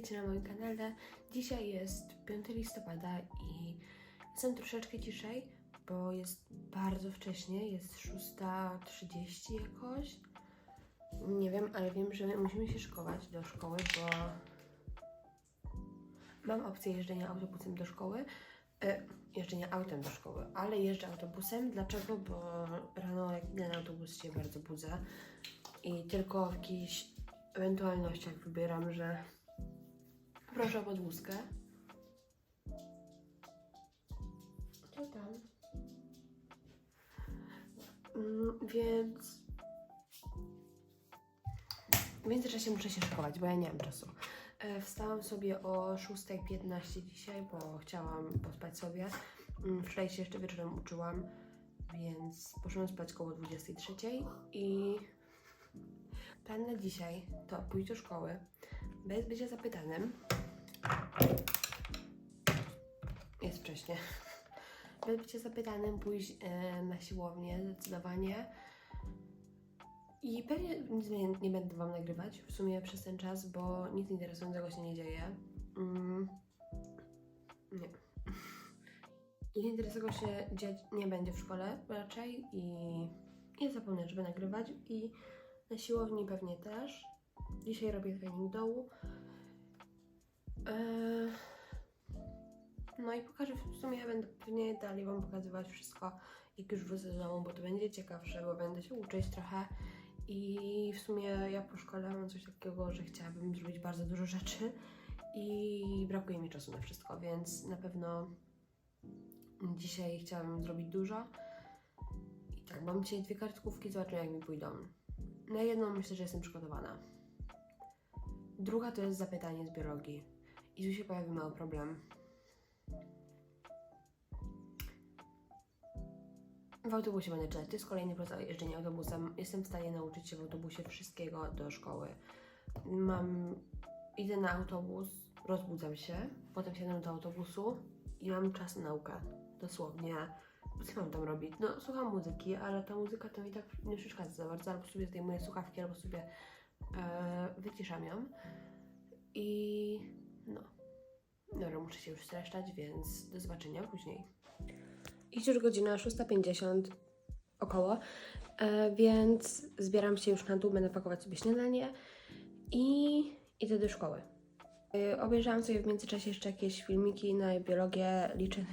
witajcie na moim kanale. Dzisiaj jest 5 listopada i jestem troszeczkę ciszej, bo jest bardzo wcześnie, jest 6.30 jakoś. Nie wiem, ale wiem, że musimy się szkować do szkoły, bo mam opcję jeżdżenia autobusem do szkoły. E, jeżdżenia autem do szkoły, ale jeżdżę autobusem. Dlaczego? Bo rano jak idę na autobus się bardzo budzę i tylko w jakichś ewentualnościach wybieram, że proszę o podwózkę. Co tam? Mm, więc w międzyczasie muszę się szykować, bo ja nie mam czasu. E, Wstałam sobie o 6.15 dzisiaj, bo chciałam pospać sobie. Mm, Wczoraj się jeszcze wieczorem uczyłam, więc poszłam spać koło 23.00 i plan na dzisiaj to pójść do szkoły bez bycia zapytanym. Jest wcześnie. Bez bycia zapytanym pójść e, na siłownię zdecydowanie. I pewnie nic nie, nie będę Wam nagrywać w sumie przez ten czas, bo nic interesującego się nie dzieje. Mm. Nie. Nic interesującego się dziać nie będzie w szkole raczej i nie zapomnę, żeby nagrywać i na siłowni pewnie też. Dzisiaj robię trening dołu. Eee, No i pokażę w sumie, będę pewnie dalej Wam pokazywać wszystko, jak już wrócę do domu, bo to będzie ciekawsze, bo będę się uczyć trochę. I w sumie ja po szkole mam coś takiego, że chciałabym zrobić bardzo dużo rzeczy i brakuje mi czasu na wszystko, więc na pewno dzisiaj chciałabym zrobić dużo. I tak, mam dzisiaj dwie kartkówki, zobaczymy jak mi pójdą. Na jedną myślę, że jestem przygotowana. Druga to jest zapytanie z biologii. I tu się pojawi mały problem. W autobusie będę czytać. To jest kolejny plus jeżdżenia autobusem. Jestem w stanie nauczyć się w autobusie wszystkiego do szkoły. Mam... Idę na autobus, rozbudzam się, potem siadam do autobusu i mam czas na naukę. Dosłownie. Co mam tam robić? No, słucham muzyki, ale ta muzyka to mi tak nie przeszkadza za bardzo. Albo sobie zdejmuję słuchawki, albo sobie e, wyciszam ją. I no. Dobra, muszę się już streszczać, więc do zobaczenia później. Jest już godzina 6.50 około, e, więc zbieram się już na dół, będę pakować sobie śniadanie i idę do szkoły. E, obejrzałam sobie w międzyczasie jeszcze jakieś filmiki na biologię, liczę,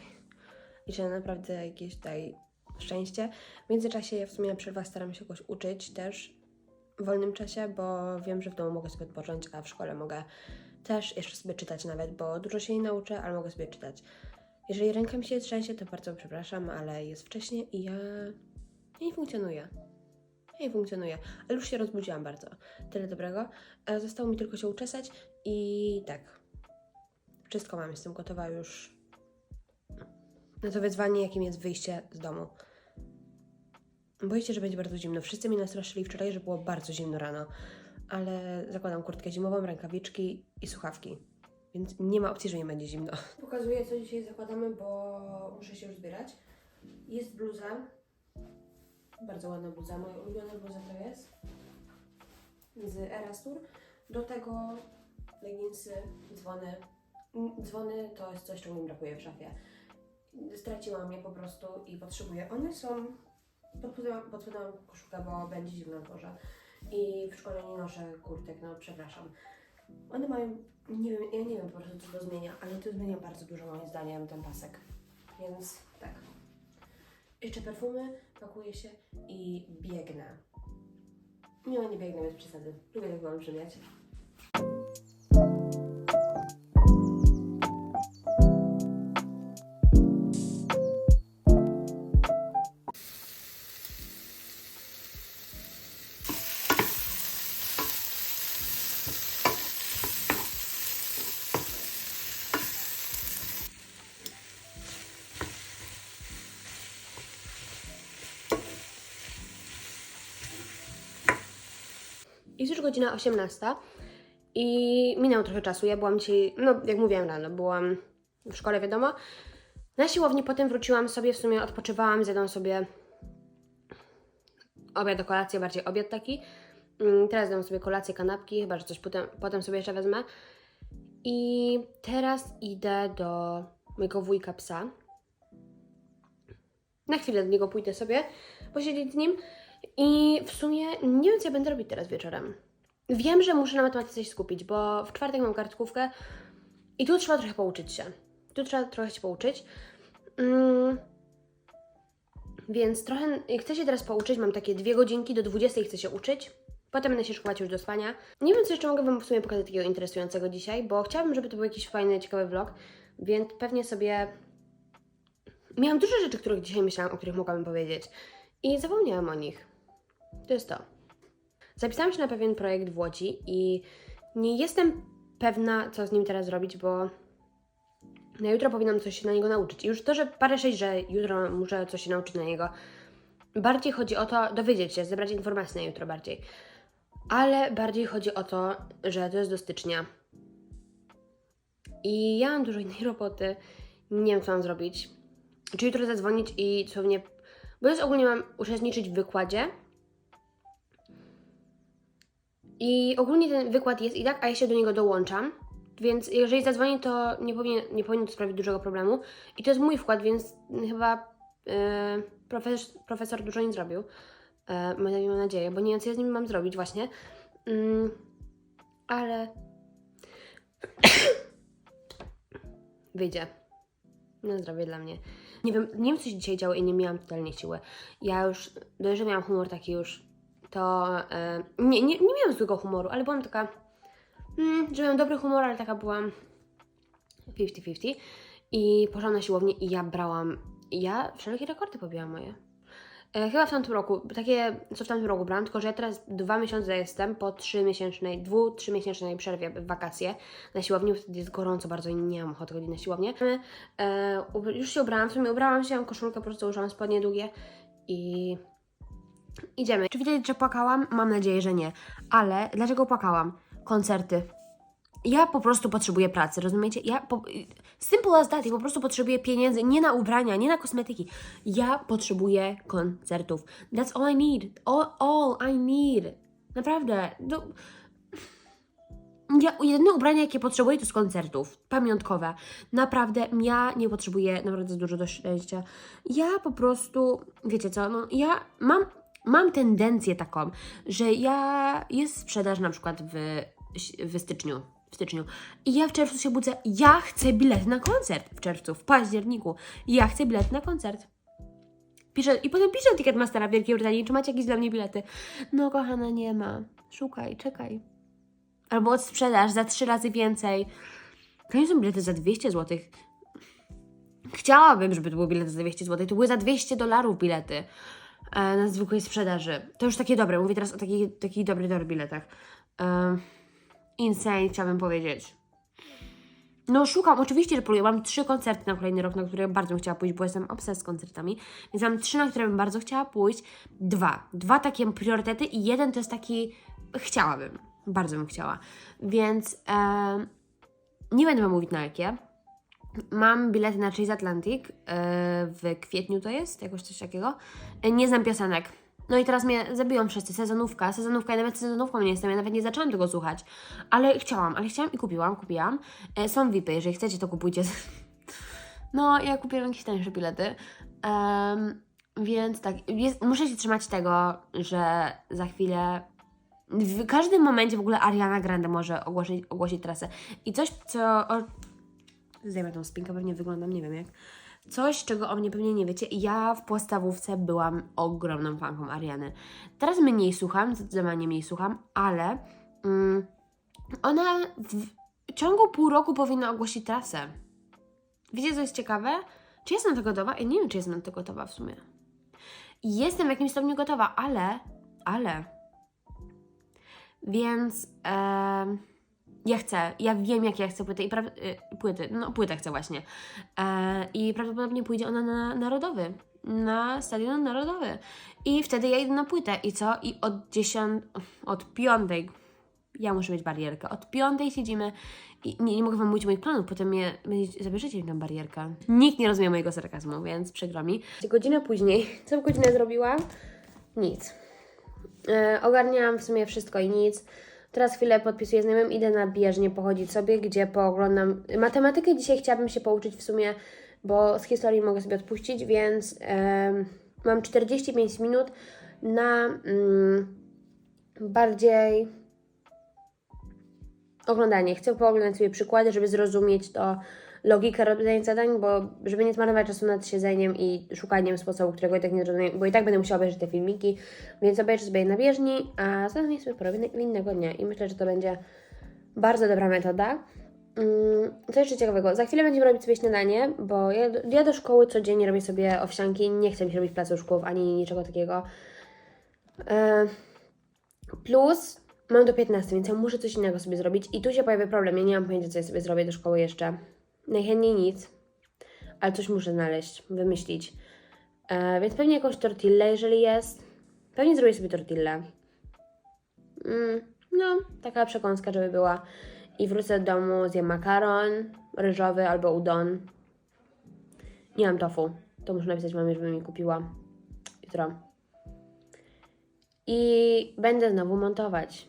liczę na naprawdę jakieś tutaj szczęście. W międzyczasie ja w sumie na przerwach staram się jakoś uczyć też w wolnym czasie, bo wiem, że w domu mogę sobie odpocząć, a w szkole mogę też jeszcze sobie czytać nawet, bo dużo się nie nauczę, ale mogę sobie czytać. Jeżeli ręka mi się trzęsie, to bardzo przepraszam, ale jest wcześnie i ja, nie funkcjonuję. Nie funkcjonuję, ale już się rozbudziłam bardzo. Tyle dobrego. E, Zostało mi tylko się uczesać i tak. Wszystko mam, jestem gotowa już na to wyzwanie, jakim jest wyjście z domu. Boję się, że będzie bardzo zimno. Wszyscy mnie nastraszyli wczoraj, że było bardzo zimno rano, ale zakładam kurtkę zimową, rękawiczki i słuchawki. Więc nie ma opcji, że nie będzie zimno. Pokazuję, co dzisiaj zakładamy, bo muszę się już zbierać. Jest bluza. Bardzo ładna bluza. Moja ulubiona bluza to jest z Erastur. Do tego leginsy, dzwony. Mm, Dzwony to jest coś, czego mi brakuje w szafie. Straciłam je po prostu i potrzebuję. One są pod spodem, pod spodem koszulkę, bo będzie zimno na dworze. I w szkole nie noszę kurtek, no przepraszam. One mają, nie wiem, ja nie wiem po prostu co to zmienia, ale to zmienia bardzo dużo moim zdaniem ten pasek. Więc tak. Jeszcze perfumy, pakuję się i biegnę. Nie, nie biegnę bez przesady. Lubię tak olbrzymiać. Jest już godzina 18 i minęło trochę czasu. Ja byłam dzisiaj, no jak mówiłam rano, byłam w szkole, wiadomo. Na siłowni potem wróciłam sobie, w sumie odpoczywałam, zjadłam sobie obiad do kolacji, bardziej obiad taki. Mm, Teraz dam sobie kolację, kanapki, chyba że coś potem, potem sobie jeszcze wezmę. I teraz idę do mojego wujka psa. Na chwilę do niego pójdę sobie, posiedzieć z nim. I w sumie nie wiem, co ja będę robić teraz wieczorem. Wiem, że muszę na matematyce się skupić, bo w czwartek mam kartkówkę i tu trzeba trochę pouczyć się. Tu trzeba trochę się pouczyć. Mm. Więc trochę chcę się teraz pouczyć. Mam takie dwie godzinki, do 20 chcę się uczyć. Potem będę się szkołać już do spania. Nie wiem, co jeszcze mogę Wam w sumie pokazać takiego interesującego dzisiaj, bo chciałabym, żeby to był jakiś fajny, ciekawy vlog, więc pewnie sobie... Miałam dużo rzeczy, których dzisiaj myślałam, o których mogłabym powiedzieć i zapomniałam o nich. To jest to. Zapisałam się na pewien projekt w Łodzi i nie jestem pewna, co z nim teraz zrobić, bo na jutro powinnam coś się na niego nauczyć. I już to, że parę sześć, że jutro muszę coś się nauczyć na niego. Bardziej chodzi o to, dowiedzieć się, zebrać informacje na jutro bardziej. Ale bardziej chodzi o to, że to jest do stycznia. I ja mam dużo innej roboty. Nie wiem, co mam zrobić. Czy jutro zadzwonić i dosłownie... Bo jest ogólnie mam uczestniczyć w wykładzie. I ogólnie ten wykład jest i tak, a ja się do niego dołączam. Więc jeżeli zadzwoni, to nie powinien, nie powinien to sprawić dużego problemu. I to jest mój wkład, więc chyba yy, profesor, profesor dużo nie zrobił. Yy, mam nadzieję, bo nie wiem, co ja z nim mam zrobić właśnie. Yy, ale... Wyjdzie. Na zdrowie dla mnie. Nie wiem, nie wiem, co się dzisiaj działo i nie miałam totalnie siły. Ja już, dość, że miałam humor taki już, to... Yy, nie, nie, nie miałam złego humoru, ale byłam taka mm, że miałam dobry humor, ale taka byłam 50-50 i poszłam na siłownię i ja brałam, ja wszelkie rekordy pobiłam moje. E, chyba w tamtym roku, takie co w tamtym roku brałam, tylko że ja teraz dwa miesiące jestem po trzymiesięcznej, dwu, trzymiesięcznej przerwie wakacje na siłowni, wtedy jest gorąco bardzo i nie mam ochoty chodzić na siłownię. E, już się ubrałam, w sumie ubrałam się, koszulkę po prostu użyłam spodnie długie i idziemy. Czy widać, że płakałam? Mam nadzieję, że nie. Ale dlaczego płakałam? koncerty. Ja po prostu potrzebuję pracy, rozumiecie? Ja po, simple as that, ja po prostu potrzebuję pieniędzy, nie na ubrania, nie na kosmetyki. Ja potrzebuję koncertów. That's all I need. All, all I need. Naprawdę. No, ja, jedyne ubranie, jakie potrzebuję, to z koncertów. Pamiątkowe. Naprawdę, ja nie potrzebuję naprawdę dużo do szczęścia. Ja po prostu, wiecie co, no ja mam, mam tendencję taką, że ja, jest sprzedaż na przykład w w styczniu. W styczniu. I ja w czerwcu się budzę. Ja chcę bilet na koncert w czerwcu, w październiku. Ja chcę bilet na koncert. Piszę, I potem piszę Ticketmastera w Wielkiej Brytanii, czy macie jakieś dla mnie bilety? No kochana, nie ma. Szukaj, czekaj. Albo od sprzedaż za trzy razy więcej. To nie są bilety za 200 zł. Chciałabym, żeby to były bilety za 200 zł. To były za 200 dolarów bilety na zwykłej sprzedaży. To już takie dobre. Mówię teraz o takich, takich dobrych, dobrych biletach. E, insane, chciałabym powiedzieć. No szukam, oczywiście, że poluję. Mam trzy koncerty na kolejny rok, na które bardzo bym chciała pójść, bo jestem obses z koncertami. Więc mam trzy, na które bym bardzo chciała pójść. Dwa. Dwa takie priorytety i jeden to jest taki... Chciałabym. Bardzo bym chciała. Więc e, nie będę mówić na jakie. Mam bilety na Chase Atlantic. E, w kwietniu to jest, jakoś coś takiego. E, nie znam piosenek no i teraz mnie zabiją wszyscy, sezonówka, sezonówka, ja nawet sezonówką nie jestem, ja nawet nie zaczęłam tego słuchać, ale chciałam, ale chciałam i kupiłam, kupiłam. E, są VIPy, jeżeli chcecie to kupujcie. No, ja kupiłam jakieś tańsze bilety, um, więc tak, jest, muszę się trzymać tego, że za chwilę w każdym momencie w ogóle Ariana Grande może ogłosić, ogłosić trasę. I coś, co... O... Zdejmę tą spinkę, pewnie wyglądam, nie wiem jak. Coś, czego o mnie pewnie nie wiecie. Ja w podstawówce byłam ogromną fanką Ariany. Teraz mniej słucham, zdecydowanie mniej słucham, ale mm, ona w ciągu pół roku powinna ogłosić trasę. Wiecie, co jest ciekawe? Czy jestem na to gotowa? Ja nie wiem, czy jestem na to gotowa w sumie. Jestem w jakimś stopniu gotowa, ale, ale. Więc. E, ja chcę, ja wiem, jakie ja chcę płyty i pra- y, płyty, no płytę chcę właśnie. E, I prawdopodobnie pójdzie ona na Narodowy, na Stadion Narodowy. I wtedy ja idę na płytę i co? I od dziesiąt, od piątej, ja muszę mieć barierkę, od piątej siedzimy i nie, nie mogę Wam mówić moich planów, potem mnie zabierzecie mi tam barierkę. Nikt nie rozumie mojego sarkazmu, więc przykro mi. Godzinę później, co w godzinę zrobiłam? Nic. E, ogarniałam w sumie wszystko i nic Teraz chwilę podpisuję znajomym, idę na bieżnię pochodzić sobie, gdzie pooglądam matematykę. Dzisiaj chciałabym się pouczyć w sumie, bo z historii mogę sobie odpuścić, więc em, mam 45 minut na mm, bardziej oglądanie. Chcę pooglądać sobie przykłady, żeby zrozumieć to logikę robienia zadań, bo żeby nie zmarnować czasu nad siedzeniem i szukaniem sposobu, którego i tak nie zrozumiem, bo i tak będę musiała obejrzeć te filmiki, więc obejrzę sobie je na bieżni, a zadanie sobie porobię innego dnia i myślę, że to będzie bardzo dobra metoda. Mm, Co jeszcze ciekawego? Za chwilę będziemy robić sobie śniadanie, bo ja, do- ja do szkoły codziennie robię sobie owsianki, nie chcę mi się robić placuszków ani niczego takiego. E, Plus mam do 15, więc ja muszę coś innego sobie zrobić. I tu się pojawia problem. Ja nie mam pojęcia, co ja sobie zrobię do szkoły jeszcze. Najchętniej nic, ale coś muszę znaleźć, wymyślić. E, więc pewnie jakąś tortillę, jeżeli jest. Pewnie zrobię sobie tortillę. Mm, no, taka przekąska, żeby była. I wrócę do domu, zjem makaron ryżowy albo udon. Nie mam tofu. To muszę napisać mamie, żeby mi kupiła jutro. I będę znowu montować.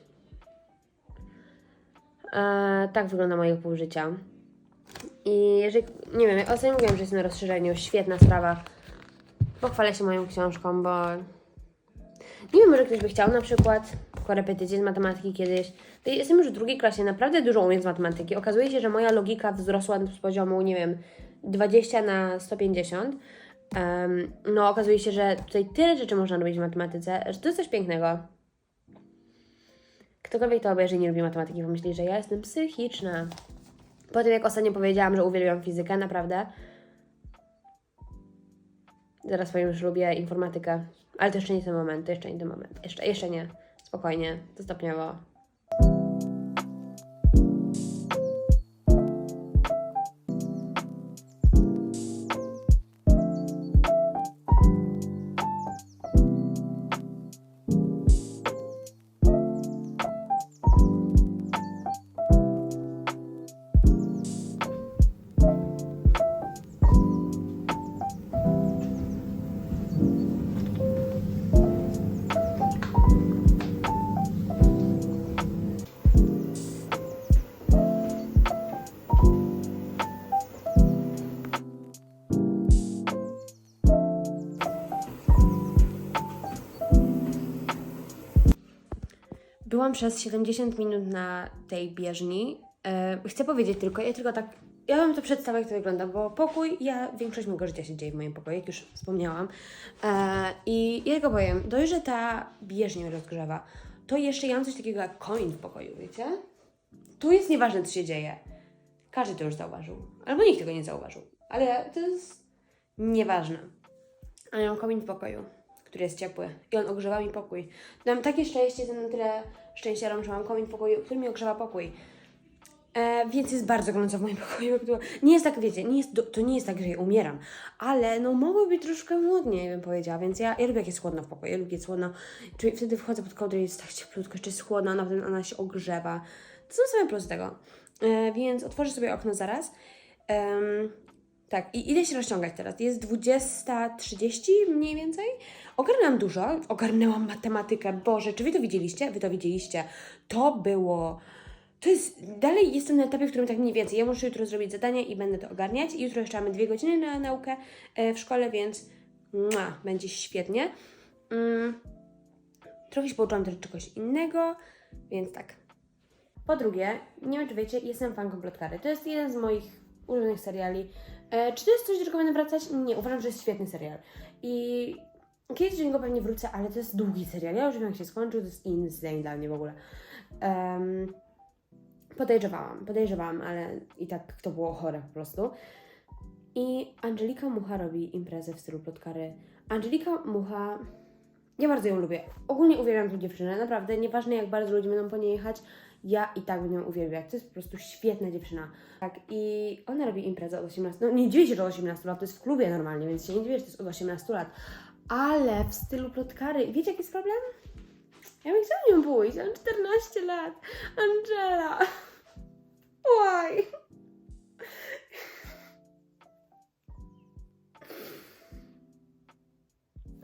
E, tak wygląda moje pół życia. I jeżeli, nie wiem, ostatnio mówiłam, że jestem na rozszerzeniu, świetna sprawa. Pochwalę się moją książką, bo nie wiem, może ktoś by chciał na przykład korepetycję z matematyki kiedyś. To jestem już w drugiej klasie, naprawdę dużo umiem z matematyki. Okazuje się, że moja logika wzrosła z poziomu, nie wiem, 20 na 150. Em, no, okazuje się, że tutaj tyle rzeczy można robić w matematyce, że to jest coś pięknego. Ktokolwiek to obejrzy nie lubi matematyki, pomyśli, że ja jestem psychiczna. Po tym, jak ostatnio powiedziałam, że uwielbiam fizykę, naprawdę. Zaraz powiem, że lubię informatykę. Ale to jeszcze nie ten moment, to jeszcze nie ten moment. Jeszcze, jeszcze nie. Spokojnie, to stopniowo. Byłam przez 70 minut na tej bieżni. E, chcę powiedzieć tylko, ja tylko tak. Ja wam to przedstawię, jak to wygląda, bo pokój, ja większość mojego życia się dzieje w moim pokoju, jak już wspomniałam. E, I ja tylko powiem, dość, że ta bieżnia rozgrzewa, to jeszcze ja mam coś takiego jak komin w pokoju, wiecie? Tu jest nieważne, co się dzieje. Każdy to już zauważył. Albo nikt tego nie zauważył. Ale to jest nieważne. A ja mam komin w pokoju, który jest ciepły i on ogrzewa mi pokój. Mam takie szczęście, jestem na tyle szczęściarą, że mam komin w pokoju, który mi ogrzewa pokój. E, więc jest bardzo gorąco w moim pokoju. Nie jest tak, wiecie, nie jest, to nie jest tak, że ja umieram, ale no mogło być troszkę chłodniej, bym powiedziała, więc ja, ja lubię jak jest chłodno w pokoju, ja lubię jak jest chłodno, czyli wtedy wchodzę pod kołdrę i jest tak cieplutko, jeszcze jest chłodno, a potem ona się ogrzewa. To są same plusy tego. E, więc otworzę sobie okno zaraz. Em, tak, i idę się rozciągać teraz. Jest 20.30 mniej więcej. Ogarnęłam dużo, ogarnęłam matematykę. Boże, czy wy to widzieliście? Wy to widzieliście. To było. To jest. Dalej jestem na etapie, w którym tak mniej więcej. Ja muszę jutro zrobić zadanie i będę to ogarniać. Jutro jeszcze mamy dwie godziny na naukę e, w szkole, więc mua, będzie świetnie. Mm, trochę się pouczyłam też czegoś innego, więc tak. Po drugie, nie wiem czy wiecie, jestem fanką Plotkary. To jest jeden z moich ulubionych seriali. E, czy to jest coś, do czego będę wracać? Nie, uważam, że jest świetny serial. I kiedyś do niego pewnie wrócę, ale to jest długi serial. Ja już wiem, jak się skończył, to jest insane dla mnie w ogóle. Em, podejrzewałam, podejrzewałam, ale i tak to było chore po prostu. I Angelika Mucha robi imprezę w stylu Plotkary. Angelika Mucha ja bardzo ją lubię. Ogólnie uwielbiam tę dziewczynę, naprawdę. Nieważne jak bardzo ludzie będą po niej jechać, ja i tak będę ją uwielbiać. To jest po prostu świetna dziewczyna. Tak, i ona robi imprezę od 18 No nie dziwię się, że od 18 lat, to jest w klubie normalnie, więc się nie dziwię, że to jest od 18 lat. Ale w stylu plotkary. Wiecie, jaki jest problem? Ja bym chciała nią pójść, mam 14 lat. Angela. Why?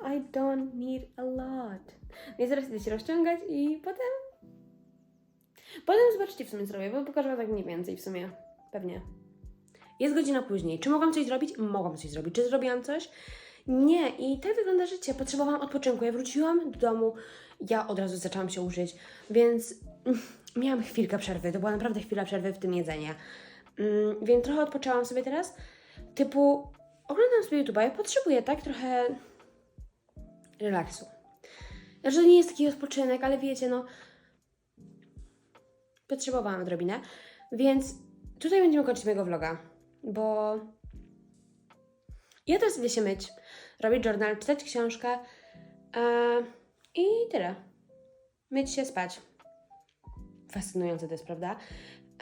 I don't need a lot. Więc zaraz idę się rozciągać i potem Potem zobaczycie w sumie co robię, bo pokażę wam tak mniej więcej w sumie. Pewnie. Jest godzina później. Czy mogłam coś zrobić? Mogłam coś zrobić. Czy zrobiłam coś? Nie. I tak wygląda życie. Potrzebowałam odpoczynku. Ja wróciłam do domu, ja od razu zaczęłam się uczyć, więc miałam chwilkę przerwy. To była naprawdę chwila przerwy w tym jedzenie. Mm, więc trochę odpoczęłam sobie teraz. Typu oglądam sobie YouTube'a. Ja potrzebuję tak trochę relaksu. Że nie jest taki odpoczynek, ale wiecie, no potrzebowałam odrobinę, więc tutaj będziemy kończyć mojego vloga, bo ja teraz idę się myć, robić journal, czytać książkę e, i tyle. Myć się, spać. Fascynujące to jest, prawda?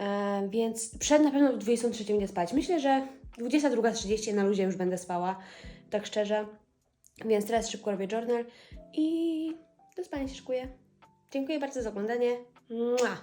E, więc przed na pewno 23 idę spać. Myślę, że 22.30 na luzie już będę spała, tak szczerze. Więc teraz szybko robię journal i do spania się szykuję. Dziękuję bardzo za oglądanie. Mua.